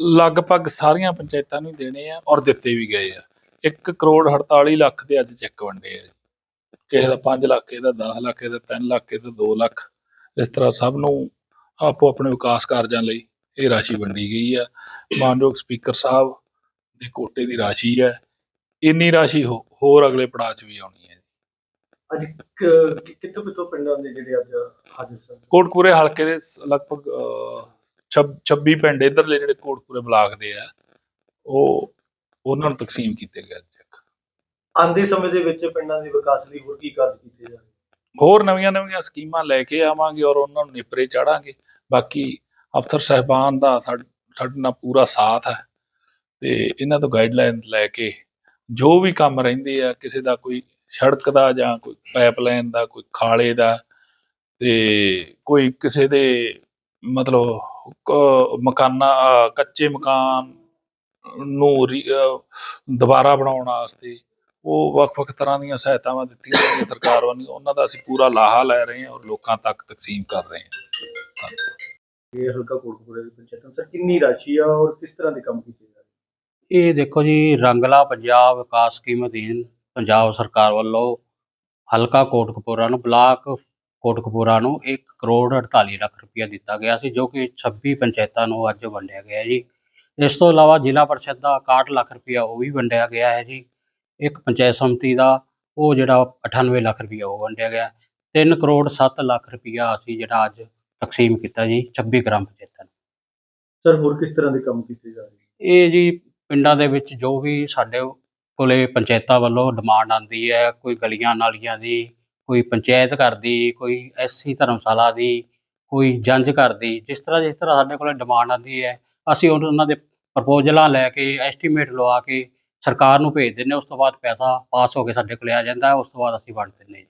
ਲਗਭਗ ਸਾਰੀਆਂ ਪੰਚਾਇਤਾਂ ਨੂੰ ਦੇਣੇ ਆ ਔਰ ਦਿੱਤੇ ਵੀ ਗਏ ਆ। 1 ਕਰੋੜ 48 ਲੱਖ ਦੇ ਅੱਜ ਚੈੱਕ ਵੰਡੇ ਆ ਕਿਸੇ ਦਾ 5 ਲੱਖ ਇਹਦਾ ਦਾ 10 ਲੱਖ ਇਹਦਾ ਦਾ 3 ਲੱਖ ਇਹਦਾ ਦਾ 2 ਲੱਖ। ਇਸ ਤਰ੍ਹਾਂ ਸਭ ਨੂੰ ਆਪੋ ਆਪਣੇ ਵਿਕਾਸ ਕਾਰਜਾਂ ਲਈ ਇਹ ਰਾਸ਼ੀ ਵੰਡੀ ਗਈ ਆ ਮਾਨਯੋਗ ਸਪੀਕਰ ਸਾਹਿਬ ਦੇ ਕੋਟੇ ਦੀ ਰਾਸ਼ੀ ਹੈ। ਇੰਨੀ ਰਾਸ਼ੀ ਹੋ- ਹੋਰ ਅਗਲੇ ਪੜਾਅ 'ਚ ਵੀ ਆਉਣੀ ਹੈ ਅੱਜ ਕ- ਕਿ- ਕਿੱਥੋਂ ਕਿੱਥੋਂ ਪਿੰਡਾਂ ਦੇ ਜਿਹੜੇ ਅੱਜ ਹਾਜ਼ਰ ਸਨ? ਕੋਟਪੂਰੇ ਹਲਕੇ ਦੇ ਸ- ਲਗਭਗ ਅਹ, ਛਬ- 26 ਪਿੰਡ ਇਧਰਲੇ ਜਿਹੜੇ ਕੋਟਪੂਰੇ ਬਲਾਕ ਦੇ ਆ ਉਹ ਉਹਨਾਂ ਨੂੰ ਤਕਸੀਮ ਕੀਤੇ ਗਏ ਆਂਦੇ ਸਮੇਂ ਦੇ ਵਿੱਚ ਪਿੰਡਾਂ ਦੇ ਵਿਕਾਸ ਲਈ ਹੋਰ ਕੀ ਕਾਰਜ ਕੀਤੇ ਜਾ ਰਹੇ? ਹੋਰ ਨਵੀਆਂ ਨਵੀਆਂ ਸਕੀਮਾਂ ਲੈ ਕੇ ਆਵਾਂਗੇ ਔਰ ਉਹਨਾਂ ਨੂੰ ਨਿਪਰੇ ਚਾੜਾਂਗੇ। ਬਾਕੀ ਅਫਸਰ ਸਹਿਬਾਨ ਦਾ ਸਾਡੇ ਨਾਲ ਪੂਰਾ ਸਾਥ ਹੈ ਤੇ ਇਹਨਾਂ ਤੋਂ ਗਾਈਡਲਾਈਨ ਲੈ ਕੇ ਜੋ ਵੀ ਕੰਮ ਰਹਿੰਦੇ ਆ, ਕਿਸੇ ਦਾ ਕੋਈ ਸੜਕ ਦਾ ਜਾਂ ਕੋਈ ਪਾਈਪਲਾਈਨ ਦਾ, ਕੋਈ ਖਾਲੇ ਦਾ ਤੇ ਕੋਈ ਕਿਸੇ ਦੇ ਮਤਲਬ ਕ- ਮਕਾਨਾਂ ਕੱਚੇ ਮਕਾਨ ਨੂੰ ਦੁਬਾਰਾ ਬਣਾਉਣ ਵਾਸਤੇ ਉਹ ਵੱਖ-ਵੱਖ ਤਰ੍ਹਾਂ ਦੀਆਂ ਸਹਾਇਤਾਵਾਂ ਦਿੱਤੀਆਂ ਜਾਂਦੀਆਂ ਸਰਕਾਰ ਵੱਲੋਂ ਉਹਨਾਂ ਦਾ ਅਸੀਂ ਪੂਰਾ ਲਾਹਾ ਲੈ ਰਹੇ ਹਾਂ ਔਰ ਲੋਕਾਂ ਤੱਕ ਤਕਸੀਮ ਕਰ ਰਹੇ ਹਾਂ। ਇਹ ਹਲਕਾ ਕੋਟਕਪੂਰੇ ਦੀ ਪੰਚਾਇਤਾਂ ਸਰ ਕਿੰਨੀ ਰਾਸ਼ੀ ਆ ਔਰ ਕਿਸ ਤਰ੍ਹਾਂ ਦੇ ਕੰਮ ਕੀਤੇ ਜਾ ਰਹੇ ਇਹ ਦੇਖੋ ਜੀ ਰੰਗਲਾ ਪੰਜਾਬ ਵਿਕਾਸ ਸਕੀਮ ਅਧੀਨ ਪੰਜਾਬ ਸਰਕਾਰ ਵੱਲੋਂ ਹਲਕਾ ਕੋਟਕਪੂਰਾ ਨੂੰ ਬਲਾਕ ਕੋਟਕਪੂਰਾ ਨੂੰ 1 ਕਰੋੜ 48 ਲੱਖ ਰੁਪਇਆ ਦਿੱਤਾ ਗਿਆ ਸੀ ਜੋ ਕਿ 26 ਪੰਚਾਇਤਾਂ ਨੂੰ ਅੱਜ ਵੰਡਿਆ ਗਿਆ ਜੀ। ਇਸ ਤੋਂ ਇਲਾਵਾ ਜ਼ਿਲ੍ਹਾ ਪਰਿਸ਼ਦ ਦਾ 61 ਲੱਖ ਰੁਪਇਆ ਉਹ ਵੀ ਵੰਡਿਆ ਗਿਆ ਹੈ ਜੀ। ਇੱਕ ਪੰਚਾਇਤ ਸਮਿਤੀ ਦਾ ਉਹ ਜਿਹੜਾ 98 ਲੱਖ ਰੁਪਇਆ ਉਹ ਵੰਡਿਆ ਗਿਆ। 3 ਕਰੋੜ 7 ਲੱਖ ਰੁਪਇਆ ਅਸੀਂ ਜਿਹੜਾ ਅੱਜ ਤਕਸੀਮ ਕੀਤਾ ਜੀ 26 ਗ੍ਰਾਮ ਪੰਚਾਇਤਾਂ ਨੂੰ। ਸਰ ਹੋਰ ਕਿਸ ਤਰ੍ਹਾਂ ਦੇ ਕੰਮ ਕੀਤੇ ਜਾ ਰਹੇ ਇਹ ਜੀ ਪਿੰਡਾਂ ਦੇ ਵਿੱਚ ਜੋ ਵੀ ਸਾਡੇ ਕੋਲੇ ਪੰਚਾਇਤਾਂ ਵੱਲੋਂ ਡਿਮਾਂਡ ਆਉਂਦੀ ਹੈ ਕੋਈ ਗਲੀਆਂ ਨਾਲੀਆਂ ਦੀ ਕੋਈ ਪੰਚਾਇਤ ਘਰ ਦੀ ਕੋਈ ਐਸਸੀ ਧਰਮਸ਼ਾਲਾ ਦੀ ਕੋਈ ਜੰਜ ਘਰ ਦੀ ਜਿਸ ਤਰ੍ਹਾਂ ਜਿਸ ਤਰ੍ਹਾਂ ਸਾਡੇ ਕੋਲੇ ਡਿਮਾਂਡ ਆਉਂਦੀ ਹੈ ਅਸੀਂ ਉਹਨਾਂ ਦੇ ਪ੍ਰਪੋਜ਼ਲਾਂ ਲੈ ਕੇ ਐਸਟੀਮੇਟ ਲਵਾ ਕੇ ਸਰਕਾਰ ਨੂੰ ਭੇਜ ਦਿੰਦੇ ਹਾਂ, ਉਸ ਤੋਂ ਬਾਅਦ ਪੈਸਾ ਪਾਸ ਹੋ ਕੇ ਸਾਡੇ ਕੋਲ ਆ ਜਾਂਦਾ, ਉਸ ਤੋਂ ਬਾਅਦ ਅਸੀਂ ਵੰਡ ਦਿੰਦੇ ਹਾਂ ਜੀ।